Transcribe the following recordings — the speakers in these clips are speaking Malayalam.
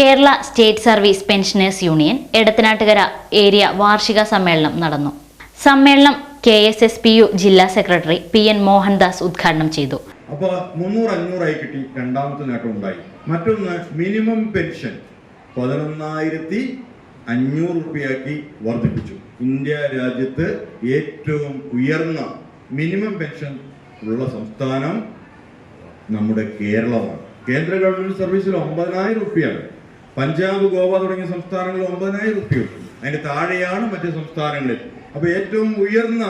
Kerala state service pensioners union Edathanattukara area വാർഷിക സമ്മേളനം നടന്നു. സമ്മേളനം K S S P U ജില്ലാ സെക്രട്ടറി പി എൻ മോഹൻദാസ് ഉദ്ഘാടനം ചെയ്തു. അപ്പോൾ മുന്നൂറ് അഞ്ഞൂറായി കിട്ടി രണ്ടാമത്തെ നേട്ടം ഉണ്ടായി. മറ്റൊന്ന് മിനിമം പെൻഷൻ പതിനൊന്നായിരത്തി അഞ്ഞൂറ് റുപ്യയാക്കി വർദ്ധിപ്പിച്ചു. ഇന്ത്യ രാജ്യത്ത് ഏറ്റവും ഉയർന്ന മിനിമം പെൻഷൻ ഉള്ള സംസ്ഥാനം നമ്മുടെ കേരളമാണ്. കേന്ദ്ര ഗവൺമെന്റ് സർവീസിൽ ഒമ്പതിനായിരം റുപ്യാണ്. പഞ്ചാബ് ഗോവ തുടങ്ങിയ സംസ്ഥാനങ്ങളിൽ ഒമ്പതിനായിരം റുപ്യ അതിന് താഴെയാണ് മറ്റ് സംസ്ഥാനങ്ങളിൽ. അപ്പോൾ ഏറ്റവും ഉയർന്ന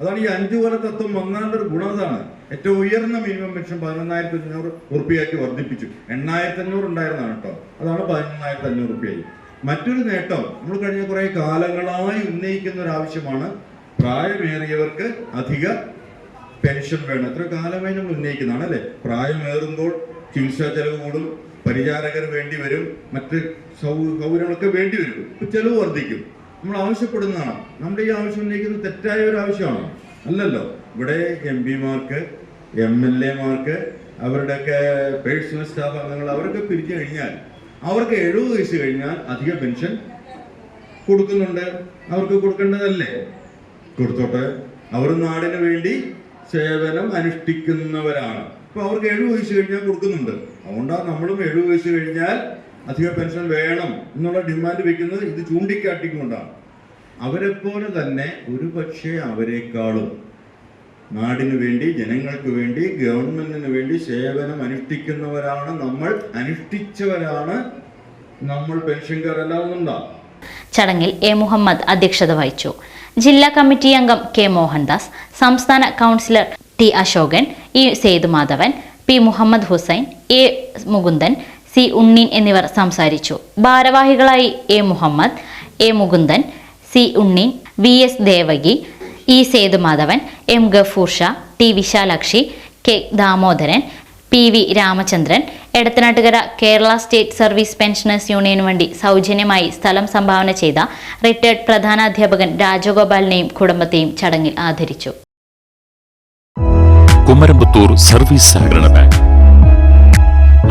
അതാണ് ഈ അഞ്ചു കൊല തത്വം വന്നാലുള്ള ഒരു ഗുണം അതാണ്. ഏറ്റവും ഉയർന്ന മിനിമം പെൻഷൻ പതിനൊന്നായിരത്തി അഞ്ഞൂറ് ഉറുപ്പിയാക്കി വർദ്ധിപ്പിച്ചു. എണ്ണായിരത്തി അഞ്ഞൂറ് ഉണ്ടായിരുന്നതാണ് കേട്ടോ അതാണ് പതിനൊന്നായിരത്തി അഞ്ഞൂറ് ഉറുപ്പിയായി മറ്റൊരു നേട്ടം നമ്മൾ കഴിഞ്ഞ കുറേ കാലങ്ങളായി ഉന്നയിക്കുന്ന ഒരു ആവശ്യമാണ് പ്രായമേറിയവർക്ക് അധിക പെൻഷൻ വേണം. എത്ര കാലമായി നമ്മൾ ഉന്നയിക്കുന്നതാണ് അല്ലേ? പ്രായമേറുമ്പോൾ ചികിത്സാ ചെലവ് കൂടും പരിചാരകർ വേണ്ടി വരും മറ്റ് സൗകര്യങ്ങളൊക്കെ വേണ്ടി വരും. ചെലവ് വർദ്ധിക്കും. നമ്മൾ ആവശ്യപ്പെടുന്നതാണ്. നമ്മുടെ ഈ ആവശ്യം ഉന്നയിക്കുന്നത് തെറ്റായ ഒരു ആവശ്യമാണോ. അല്ലല്ലോ. ഇവിടെ എം പിമാർക്ക് എം എൽ എമാർക്ക് അവരുടെയൊക്കെ പേഴ്സണൽ സ്റ്റാഫ് അംഗങ്ങൾ അവരൊക്കെ പിരിച്ചു കഴിഞ്ഞാൽ അവർക്ക് എഴുപത് വയസ്സ് കഴിഞ്ഞാൽ അധിക പെൻഷൻ കൊടുക്കുന്നുണ്ട്. അവർക്ക് കൊടുക്കേണ്ടതല്ലേ? കൊടുത്തോട്ടെ. അവർ നാടിന് വേണ്ടി സേവനം അനുഷ്ഠിക്കുന്നവരാണ്. അപ്പൊ അവർക്ക് എഴുപത് വയസ്സ് കഴിഞ്ഞാൽ കൊടുക്കുന്നുണ്ട്. അതുകൊണ്ടാണ് നമ്മളും എഴുപത് വയസ്സ് കഴിഞ്ഞാൽ അധിക പെൻഷൻ വേണം എന്നുള്ള ഡിമാൻഡ് വെക്കുന്നത് ഇത് ചൂണ്ടിക്കാട്ടിക്കൊണ്ടാണ്. പോലെ തന്നെ ഒരു പക്ഷേ അവരെക്കാളും നാടിനു വേണ്ടി ജനങ്ങൾക്ക് വേണ്ടി ഗവൺമെന്റിന് വേണ്ടി സേവനം അനുഷ്ഠിക്കുന്നവരാണ് നമ്മൾ അനുഷ്ഠിച്ചവരാണ് നമ്മൾ പെൻഷൻകാരല്ലാവുന്നുണ്ടോ ചടങ്ങിൽ എ മുഹമ്മദ് അധ്യക്ഷത വഹിച്ചു. ജില്ലാ കമ്മിറ്റി അംഗം കെ മോഹൻദാസ് സംസ്ഥാന councillor T Ashokan E Sethumadhavan P Muhammad Hussain A Mukundan C Unneen എന്നിവർ സംസാരിച്ചു. ഭാരവാഹികളായി A Muhammad A Mukundan C Unneen V S Devaki E Sethumadhavan M Gafoor Shah T Vishalakshi K Damodaran P V Ramachandran Edathanattukara Kerala state service pensioners യൂണിയനു വേണ്ടി സൗജന്യമായി സ്ഥലം സംഭാവന ചെയ്ത റിട്ടയർഡ് പ്രധാനാധ്യാപകൻ രാജഗോപാലിനെയും കുടുംബത്തെയും ചടങ്ങിൽ ആദരിച്ചു. കുമരമ്പത്തൂർ സർവീസ് സഹകരണ ബാങ്ക്.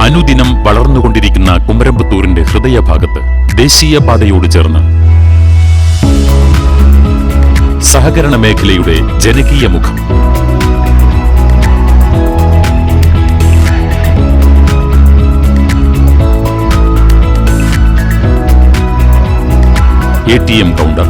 അനുദിനം വളർന്നുകൊണ്ടിരിക്കുന്ന കുമരമ്പത്തൂരിന്റെ ഹൃദയഭാഗത്ത് ദേശീയപാതയോട് ചേർന്ന് സഹകരണ മേഖലയുടെ ജനകീയ മുഖം. A T M counter.